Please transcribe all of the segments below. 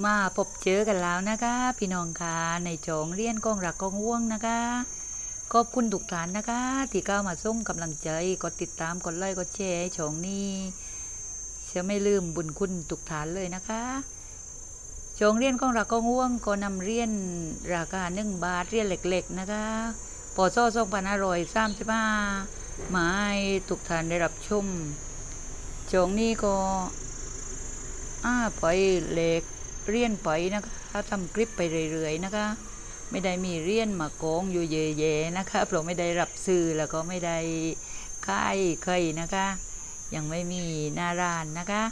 มาพบเจอกันแล้วนะคะ พี่น้องค่ะในโจงเรียนกองรักกองว่วงนะคะขอบคุณทุกท่านนะคะ ที่เข้ามาส่งกำลังใจกดติดตามกดไลค์กดแชร์ให้โฉงนี้จะไม่ลืมบุญคุณทุกท่านเลยนะคะโจงเรียนกองรักกองว่วงก็นำเรียนราคาหนึ่งบาทเรียนเล็ก ๆ นะคะปอซ่อสองพันห้าร้อยสามสิบห้ามาให้ทุกท่านได้รับชมโจงนี้ก็อ่าปล่อยเหล็ก เรียนปล่อยนะคะทำคลิปไปเรื่อยๆนะคะ ไม่ได้มีเรียนมาโกงอยู่เย่ๆนะคะเพราะไม่ได้รับซื้อแล้วก็ไม่ได้ค่ายเคยนะคะ ยังไม่มีหน้าร้านนะคะ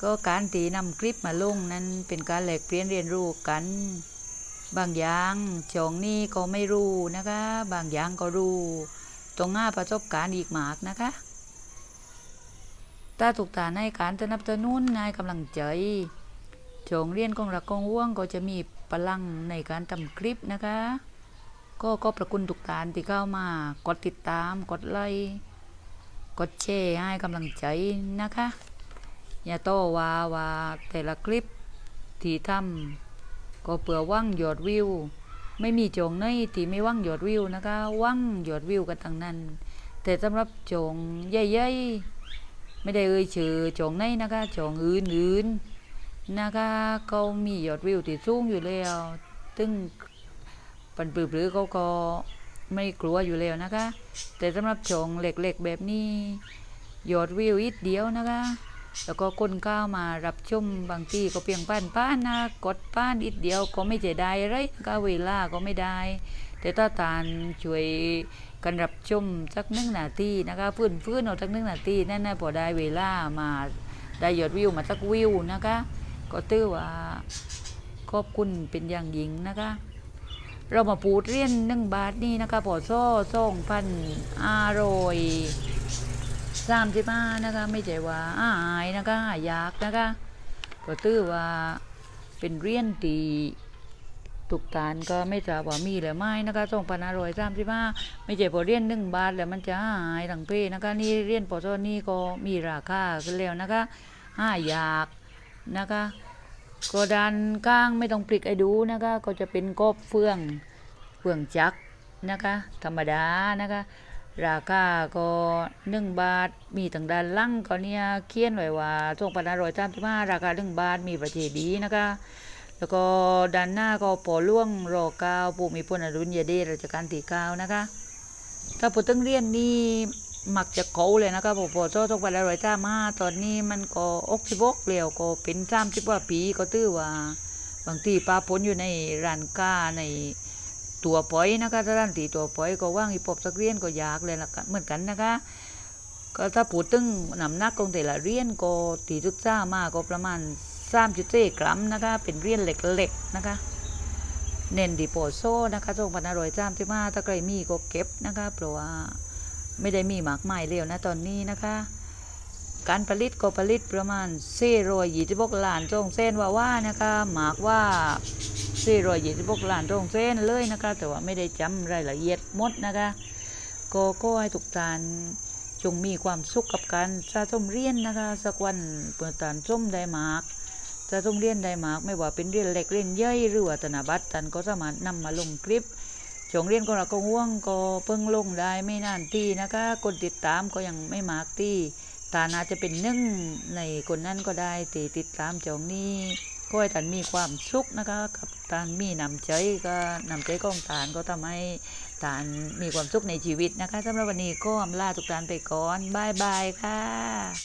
ก็การตีนำคลิปมาลงนั้นเป็นการแลกเปลี่ยนเรียนรู้กัน บางอย่างจองนี่ก็ไม่รู้นะคะ บางอย่างก็รู้ตรงหน้าประสบการณ์อีกมากนะคะถ้าถูกตาในการสนับสนุนในกำลังใจ โจงเรียนกองรักกองว่วงก็จะมีพลังในการทำคลิปนะคะ ก็ก็ประคุณทุกท่านที่เข้ามากดติดตามกดไลค์กดแชร์ให้กำลังใจนะคะ อย่าโต้ว่าว่าแต่ละคลิปที่ทำก็เปื่อว่างยอดวิว ไม่มีโจงในที่ไม่ว่างยอดวิวนะคะว่างยอดวิวกันทั้งนั้น แต่สำหรับโจงใหญ่ๆไม่ได้เอ่ยชื่อจงในนะคะจงอื่นๆ นะคะเขามียอดวิวที่สูงอยู่แล้วตึงปันปือหรือเขาก็ไม่กลัวอยู่แล้วนะคะ แต่สำหรับจองเหล็กๆแบบนี้ยอดวิวอีกเดียวนะคะ แล้วก็คนก้าวมารับชมบางทีก็เพียงป้านป้านนะกดป้านอีกเดียวก็ไม่จะได้ไรนะเวลาก็ไม่ได้ แต่ถ้าตานช่วยกันรับชมสักหนึ่งนาทีนะคะฟื้นฟื้นเอาสักหนึ่งนาทีนั่นนะพอได้เวลามาได้ยอดวิวมาสักวิวนะคะ ก็ตื้อว่าขอบคุณเป็นอย่างยิ่งนะคะ เรามาปูดเรียนหนึ่งบาทนี่นะคะพอโซ่ส่งพันอร่อยสามสิบห้านะคะ ไม่ใช่ว่าอายนะคะยากนะคะ ก็ตื้อว่าเป็นเรียนตีทุกตานก็ไม่ทราบว่ามีหรือไม่นะคะสองพันารอยสามสิบห้าไม่ใช่พอเรียนหนึ่งบาทแล้วมันจะหายทั้งเพนะคะ นี่เรียนปอโซนี่ก็มีราคาขึ้นแล้วนะคะห้าอยาก นะคะก็ด้านก้างไม่ต้องปลิกไอ้ดูนะคะก็จะเป็นกบเฟืองเฟืองจักนะคะธรรมดานะคะราคาก็หนึ่งบาทมีทางด้านล่างก็เนี่ยเขียนไว้ว่าสองพันห้าร้อยสามสิบห้าราคาหนึ่งบาทมีประเทศดีนะคะ แล้วก็ด้านหน้าก็ปอล่วงรอเก้าปู่มีพลอรุณยเดชราชการที่เก้านะคะ ถ้าพูดถึงเรียนนี่ มักจะเกาเลยนะคะพอพอโซ่ตกไปแล้วร้อยจ้ามาตอนนี้มันก็อกสิบกเปลี่ยวก็เป็นสามสิบว่าปีก็ตื้อว่าบางทีปลาพ้นอยู่ในร้านค้าในตัวปอยนะคะถ้าร้านตีตัวปอยก็ว่างอีปอบสักเรียนก็ยากเลยละกันเหมือนกันนะคะ ก็ถ้าพูดถึงน้ำหนักของแต่ละเรียนก็ตีศึกษามาก็ประมาณสามจุดเจ็ดกรัมนะคะ เป็นเรียนเล็กๆนะคะเน้นดีโปโซนะคะสองพันห้าร้อยสามสิบห้าถ้าใครมีก็เก็บนะคะเพราะว่า ไม่ได้มีหมากไม้เร็วนะตอนนี้นะคะ การผลิตก็ผลิตประมาณ4ร้อยยี่สิบกล้านจงเส้นว่าว่านะคะหมากว่า4ร้อยยี่สิบกล้านจงเส้นเลยนะคะ แต่ว่าไม่ได้จำรายละเอียดหมดนะคะก็ก็ให้ทุกท่านจงมีความสุขกับการสะสมเรียนนะคะสักวันเปิดตานส้มได้หมากจะต้องเรียนได้มากไม่ว่าเป็นเรียนเล็กเรียนใหญ่หรือว่าธนบัตรท่านก็สามารถนำมาลงคลิป ช่วงเรียนของเราก็ห่วงก็เพิ่งลงได้ไม่นานที่นะคะคนติดตามก็ยังไม่มากที่ตานาจะเป็นหนึ่งในคนนั้นก็ได้ตีติดตามจองนี้ก็ให้ท่านมีความสุขนะคะกับท่านมีนำใจก็นำใจของท่านก็ทำให้ท่านมีความสุขในชีวิตนะคะสำหรับวันนี้ก็อำลาทุกท่านไปก่อนบายบายค่ะ